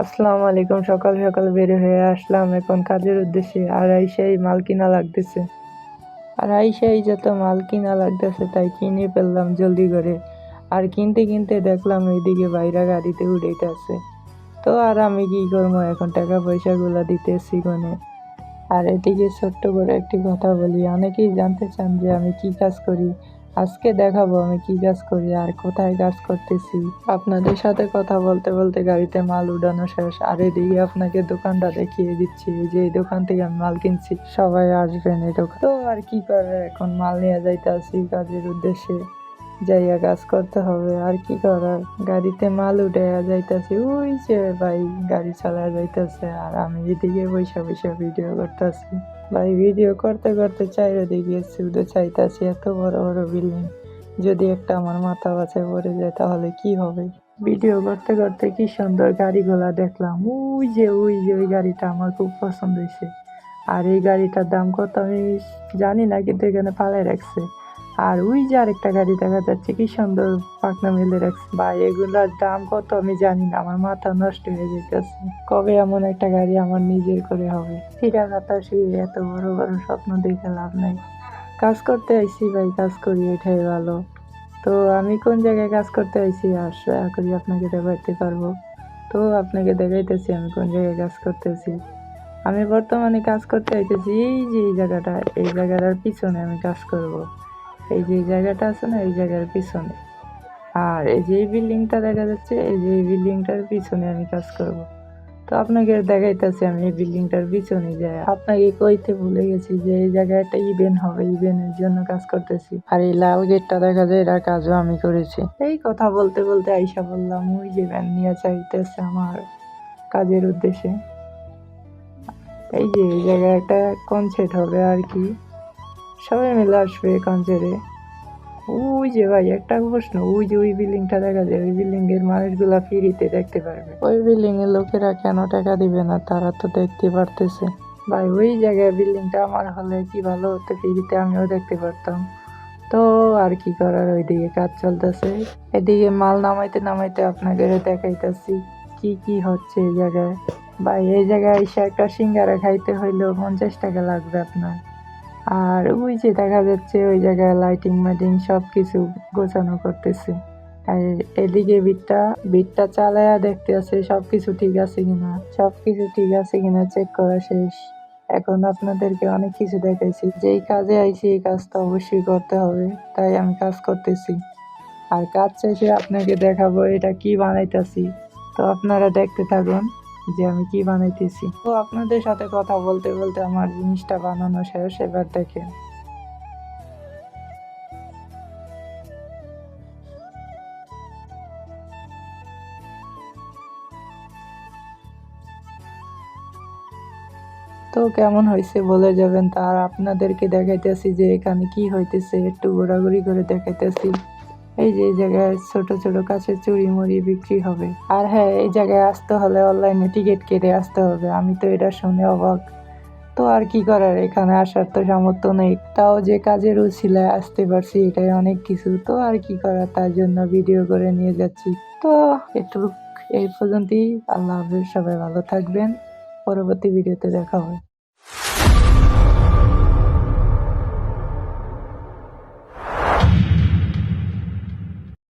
আসসালামু আলাইকুম, সকাল সকাল বের হয়ে আসলাম এখন কাজের উদ্দেশ্যে। আর আইসাই মাল কিনা লাগতেছে। আর আইসাই যত মাল কিনা লাগতেছে তাই কিনে ফেললাম জলদি করে। আর কিনতে কিনতে দেখলাম এইদিকে বাইরা গাড়িতে উড়াইতেছে। তো আর আমি কি করব, এখন টাকা পয়সাগুলো দিতেছি কোনে? আর এদিকে ছোট্ট করে একটি কথা বলি, অনেকেই জানতে চান যে আমি কি কাজ করি। আজকে দেখাবো আমি কি কাজ করি আর কোথায় কাজ করতেছি। আপনাদের সাথে কথা বলতে বলতে গাড়িতে মাল উঠানো শেষ। আর এদিকে আপনাকে দোকানটা দেখিয়ে দিচ্ছি যে এই দোকান থেকে আমি মাল কিনছি। সবাই আসবেন এই দোকান তো আর কি করে এখন মাল নিয়ে যাইতে আসি কাজের উদ্দেশ্যে? যাইয়া কাজ করতে হবে। আর কি করার? গাড়িতে মাল উঠে যাইতাছি। ওই যে ভাই, গাড়ি চালা যাইতাছে। আর আমি এদিকে বৈশা বৈশা ভিডিও করতেছি। ভাই ভিডিও করতে করতে চারিদিকে শুধু চাইতাছি এত বড় বড় বিল্ডিং যদি একটা আমার মাথা বাঁচায় পড়ে যায়, তাহলে কি হবে? ভিডিও করতে করতে কি সুন্দর গাড়িগুলা দেখলাম। ওই যে ওই যে, ওই গাড়িটা আমার খুব পছন্দ হয়েছে আর এই গাড়িটার দাম কত আমি জানি না, কিন্তু এখানে পালাই রাখছে। আর ওই যে আরেকটা গাড়ি দেখা যাচ্ছে, কি সুন্দর পাকনা মেলে রাখছে। ভাই, এগুলার দাম কত আমি জানি না, আমার মাথা নষ্ট হয়ে যেতেছে কবে এমন একটা গাড়ি আমার নিজের করে হবে? ফিরা কথা শুয়ে এত বড় বড় স্বপ্ন দেখে লাভ নাই। কাজ করতে আইসি ভাই, কাজ করি, এটাই ভালো। তো আমি কোন জায়গায় কাজ করতে আইসি আশা করি আপনাকে দেখাতে পারব। তো আপনাকে দেখাইতেছি আমি কোন জায়গায় কাজ করতেছি। আমি বর্তমানে কাজ করতে আইতেছি এই যে এই জায়গাটা, এই জায়গাটার পিছনে আমি কাজ করব। এই যে জায়গাটা আছে না, এই জায়গার পিছনে। আর এই যে এই বিল্ডিংটা দেখা যাচ্ছে, এই যে এই বিল্ডিংটার পিছনে আমি কাজ করব। তো আপনাকে দেখাইতেছি আমি এই বিল্ডিংটার পিছনে যাই আপনাকে কইতে ভুলে গেছি যে এই জায়গায় একটা হবে, ইভেন্টের জন্য কাজ করতেছি। আর এই লাল গেটটা দেখা যায়, এটার কাজও আমি করেছি। এই কথা বলতে বলতে আইসা বললাম, ওই যে ভ্যান নিয়ে চাইতেছে আমার কাজের উদ্দেশ্যে। এই যে এই জায়গায় একটা কনসার্ট হবে আর কি। সবাই মিলে আসবে কনসার্টে ওই যে ভাই একটা প্রশ্ন ওই যে ওই বিল্ডিংটা দেখা যায় ওই বিল্ডিং এর মানুষগুলা ফ্রিতে দেখতে পারবে। ওই বিল্ডিং এর লোকেরা কেন টাকা দিবে না? তারা তো দেখতে পারতেছে। ভাই ওই জায়গায় বিল্ডিংটা আমার হলে কি ভালো হতো? ফ্রিতে আমিও দেখতে পারতাম। তো আর কি করার? ওইদিকে কাজ চলতেছে। এদিকে মাল নামাইতে নামাইতে আপনাদের দেখাইতেছি কি কি হচ্ছে এই জায়গায়। ভাই এই জায়গায় এসে একটা সিঙ্গারা খাইতে হইলেও পঞ্চাশ টাকা লাগবে আপনার। আর ওই যে দেখা যাচ্ছে ওই জায়গায় লাইটিং মাইটিং সব কিছু গোছানো করতেছে। আর এদিকে বিটটা বিটটা চালায়া দেখতে আছে সব কিছু ঠিক আছে কিনা। সব কিছু ঠিক আছে কিনা চেক করা শেষ। এখন আপনাদেরকে অনেক কিছু দেখাইছি। যেই কাজে আইছি এই কাজটা অবশ্যই করতে হবে, তাই আমি কাজ করতেছি। আর কাজ শেষে আপনাকে দেখাবো এটা কি বানাইতেছি। তো আপনারা দেখতে থাকুন। যে আমি কি বানাইতেছি। তো আপনাদের সাথে কথা বলতে বলতে আমার জিনিসটা বানানো শেষ, এবার দেখেন। তো কেমন হয়েছে বলে যাবেন তার আপনাদেরকে দেখাইতেছি যে এখানে কি হইতেছে, একটু ঘোরাঘুরি করে দেখাইতেছি। এই যে এই জায়গায় ছোট ছোট কাছে চুড়ি মুড়ি বিক্রি হবে। আর হ্যাঁ এই জায়গায় আসতে হলে অনলাইনে টিকিট কেটে আসতে হবে। আমি তো এটা শুনে অবাক। তো আর কি করার? এখানে আসার তো সামর্থ্য নেই। তাও যে কাজের উছিলায় আসতে পারছি, এটাই অনেক কিছু। তো আর কি করার? তার জন্য ভিডিও করে নিয়ে যাচ্ছি। তো একটু এই পর্যন্তই। আল্লাহ হাফেজ। সবাই ভালো থাকবেন। পরবর্তী ভিডিওতে দেখা হবে।